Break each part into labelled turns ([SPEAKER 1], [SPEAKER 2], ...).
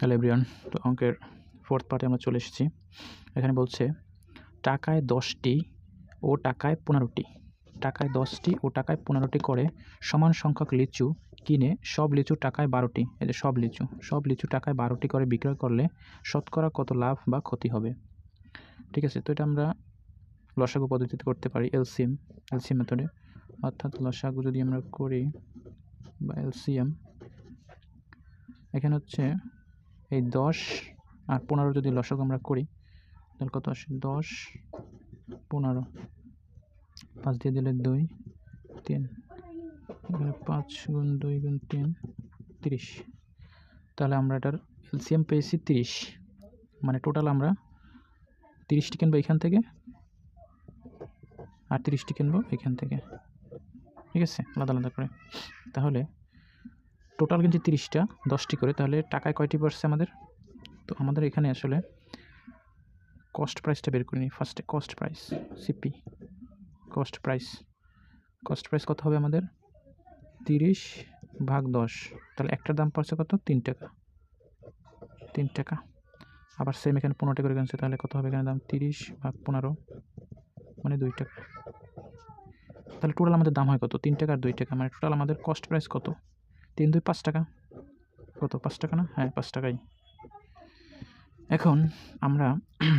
[SPEAKER 1] Hello তো অঙ্কের fourth পার্টে আমরা চলে এসেছি। এখানে বলছে, টাকায় দশটি ও টাকায় পনেরোটি। টাকায় দশটি ও টাকায় পনেরোটি করে সমান সংখ্যক লিচু কিনে সব লিচু টাকায় বারোটি। এই যে সব লিচু সব লিচু টাকায় বারোটি করে বিক্রয় করলে শতকরা কত লাভ বা ক্ষতি হবে? ঠিক আছে, তো এটা আমরা লসাগু পদ্ধতিতে করতে পারি, এলসিএম এলসিএম মেথডে অর্থাৎ লসাগু যদি আমরা করি বা এলসিএম, এখানে হচ্ছে এই দশ আর পনেরো যদি লসক আমরা করি, তাহলে কত আসে? দশ, পনেরো। পাঁচ দিয়ে দিলে দুই, তিন। এখানে পাঁচ গুণ দুই গুণ তিন, তিরিশ। তাহলে আমরা এটার এলসিএম পেয়েছি তিরিশ। মানে টোটাল আমরা তিরিশটি কিনবো এখান থেকে আর তিরিশটি কিনবো এখান থেকে। ঠিক আছে? আলাদা আলাদা করে। তাহলে টোটাল কিন্তু তিরিশটা, দশটি করে, তাহলে টাকায় কয়টি পড়ছে আমাদের? তো আমাদের এখানে আসলে কস্ট প্রাইসটা বের করে নিই। ফার্স্টে cost price CP cost price cost price কত হবে আমাদের? তিরিশ ভাগ দশ, তাহলে একটার দাম পড়ছে কত? তিন টাকা তিন টাকা। আবার সেম এখানে পনেরোটা করে গেছে তাহলে কত হবে এখানে দাম? তিরিশ ভাগ পনেরো মানে দুই টাকা। তাহলে টোটাল আমাদের দাম হয় কত? তিন টাকা আর দুই টাকা মানে টোটাল আমাদের কস্ট প্রাইস কত? তিন, দুই, পাঁচ টাকা। কত? পাঁচ টাকা না? হ্যাঁ পাঁচ টাকাই। এখন আমরা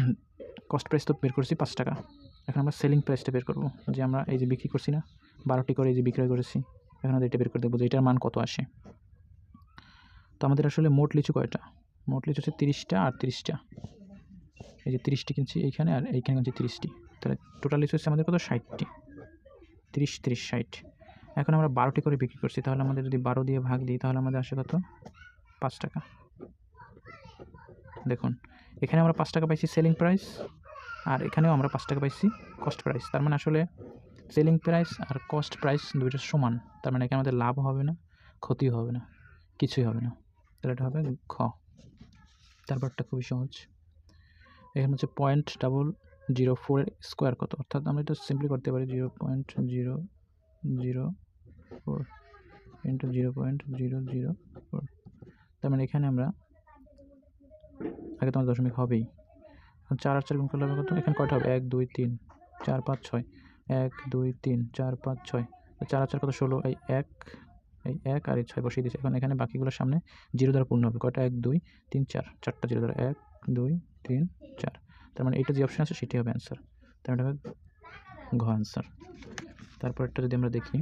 [SPEAKER 1] কস্ট প্রাইস তো বের করছি পাঁচ টাকা। এখন আমরা সেলিং প্রাইসটা বের করব। যে আমরা এই যে বিক্রি করছি না, বারোটি করে এই যে বিক্রয় করেছি, এখন আমাদের এটা বের করে দেবো যে এটার মান কত আসে। তো আমাদের আসলে মোট লিচু কয়টা? মোট লিচু হচ্ছে তিরিশটা আর তিরিশটা। এই যে তিরিশটি কিনছি এইখানে আর এইখানে কিনছি তিরিশটি। তাহলে টোটাল লিচু হচ্ছে আমাদের কত? ষাটটি। তিরিশ তিরিশ, ষাট। এখন আমরা বারোটি করে বিক্রি করছি, তাহলে আমাদের যদি বারো দিয়ে ভাগ দিই, তাহলে আমাদের আসে কত? পাঁচ টাকা। দেখুন, এখানে আমরা পাঁচ টাকা পাইছি সেলিং প্রাইস আর এখানেও আমরা পাঁচ টাকা পাইছি কস্ট প্রাইস তার মানে আসলে সেলিং প্রাইস আর কস্ট প্রাইস দুইটা সমান। তার মানে এখানে আমাদের লাভ হবে না ক্ষতি হবে না, কিছুই হবে না। তাহলে এটা হবে খ তারপরটা খুবই সহজ। এখানে হচ্ছে পয়েন্ট ডাবল জিরো ফোরের স্কোয়ার কত? অর্থাৎ আমরা এটা সিম্পলি করতে পারি zero point zero zero four into zero point zero zero four তার মানে এখানে আমরা আগে তোমার দশমিক হবেই। চার আর চার গুণ করলে কত? এখানে কয়টা হবে? এক, দুই, তিন, চার, পাঁচ, ছয়। এক, দুই, তিন, চার, পাঁচ, ছয়। চার আর চার কত? ষোলো। এই এক এই এক আর এই ছয় বসিয়ে দিয়েছে। এখন এখানে বাকিগুলোর সামনে জিরো দ্বারা পূর্ণ হবে। কয়টা? এক, দুই, তিন, চার। চারটা জিরো দ্বারা এক, দুই, তিন, চার। তার মানে এইটা যে অপশন আছে সেটি হবে অ্যান্সার তার মানে হবে ঘ অ্যান্সার তারপরটা যদি আমরা দেখি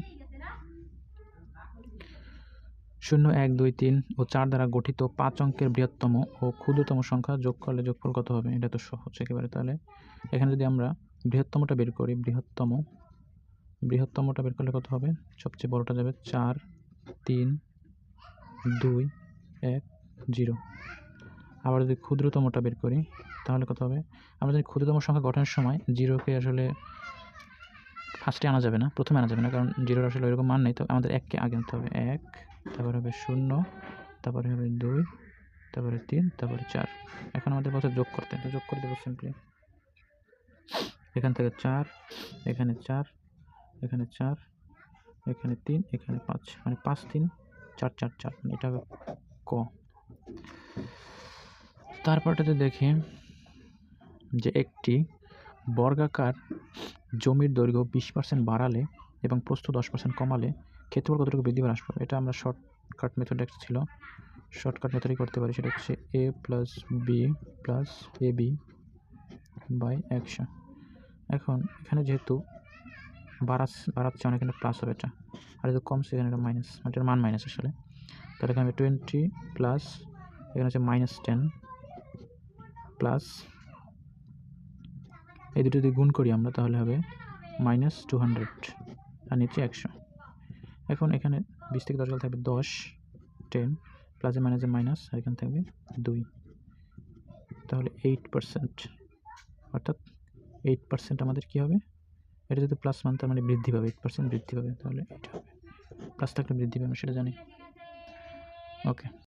[SPEAKER 1] শূন্য এক দুই তিন ও চার দ্বারা গঠিত পাঁচ অঙ্কের বৃহত্তম ও ক্ষুদ্রতম সংখ্যা যোগ করলে যোগফল কত হবে? এটা তো সহজ একেবারে তাহলে। এখানে যদি আমরা বৃহত্তমটা বের করি, বৃহত্তম, বৃহত্তমটা বের করলে কত হবে? সবচেয়ে বড়টা যাবে চার, তিন, দুই, এক, জিরো। আবার যদি ক্ষুদ্রতমটা বের করি, তাহলে কত হবে? আমরা যদি ক্ষুদ্রতম সংখ্যা গঠনের সময় জিরোকে আসলে ফার্স্টে আনা যাবে না, প্রথমে আনা যাবে না, কারণ জিরোর আসলে ওইরকম মান নেই, তো আমাদের এককে আগে আনতে হবে, এক, তারপরে হবে শূন্য, তারপরে হবে দুই, তারপরে তিন, তারপরে চার। এখন আমাদের কথা যোগ করতে তো যোগ করে দেবো সিম্পলি এখান থেকে চার, এখানে চার এখানে চার, এখানে তিন, এখানে পাঁচ মানে পাঁচ, তিন, চার চার চার মানে এটা হবে ক। তারপরটাতে দেখি যে একটি বর্গাকার জমির দৈর্ঘ্য বিশ পার্সেন্ট বাড়ালে এবং প্রস্থ দশ পার্সেন্ট কমালে ক্ষেত্রফল কতটুকু বৃদ্ধি বা হ্রাস পাবে এটা আমরা শর্টকাট মেথড একটা ছিল। শর্টকাট মেথডই করতে পারি, সেটা হচ্ছে A plus B plus A B by একশো। এখন এখানে যেহেতু বাড়াচ্ছে বাড়াচ্ছে অনেক এখানে প্লাস হবে এটা। আর যেহেতু কমছে, এখানে এটা মাইনাস মানে এটার মান মাইনাস আসলে। তাহলে এখানে টোয়েন্টি প্লাস এখানে হচ্ছে মাইনাস টেন প্লাস এই দুটো যদি গুণ করি আমরা, তাহলে হবে মাইনাস টু হান্ড্রেড আর নিচে একশো। এখন এখানে বিশ থেকে দশ থাকবে দশ টেন প্লাসে মাইনাসে মাইনাস আর এখানে থাকবে দুই। তাহলে এইট পার্সেন্ট অর্থাৎ এইট পার্সেন্ট আমাদের কী হবে? এটা যদি প্লাস মান, তার মানে বৃদ্ধি পাবে এইট পার্সেন্ট বৃদ্ধি পাবে, তাহলে এটা হবে। প্লাস থাকলে বৃদ্ধি পাবে সেটা জানি। ওকে